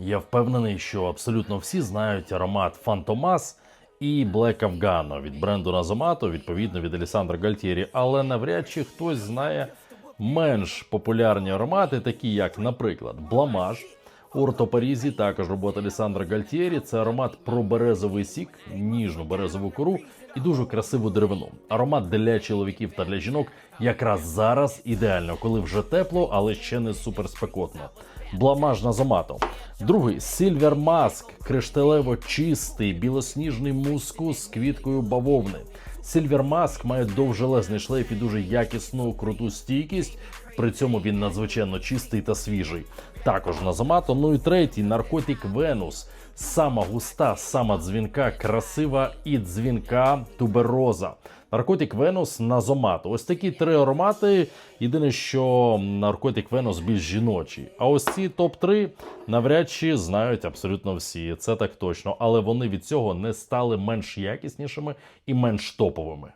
Я впевнений, що абсолютно всі знають аромат Фантомас і Black Afgano від бренду Назомато, відповідно від Алісандра Гальтєрі, але навряд чи хтось знає менш популярні аромати, такі як, наприклад, Бламаж. Орто Парізі, також робота Алісандра Гальтєрі. Це аромат про березовий сік, ніжну березову кору і дуже красиву деревину. Аромат для чоловіків та для жінок якраз зараз ідеально, коли вже тепло, але ще не суперспекотно. Бламаж на зомато. Другий Сильвер Маск, кришталево чистий, білосніжний мускус з квіткою бавовни. Сильвер Маск має довжелезний шлейф і дуже якісну круту стійкість. При цьому він надзвичайно чистий та свіжий. Також на. Ну і третій наркотик Венус. Сама густа, сама дзвінка, красива і дзвінка тубероза. Наркотик Венус на зомато. Ось такі три аромати. Єдине, що наркотик Венус більш жіночий. А ось ці топ-3 навряд чи знають абсолютно всі. Це так точно. Але вони від цього не стали менш якіснішими і менш топовими.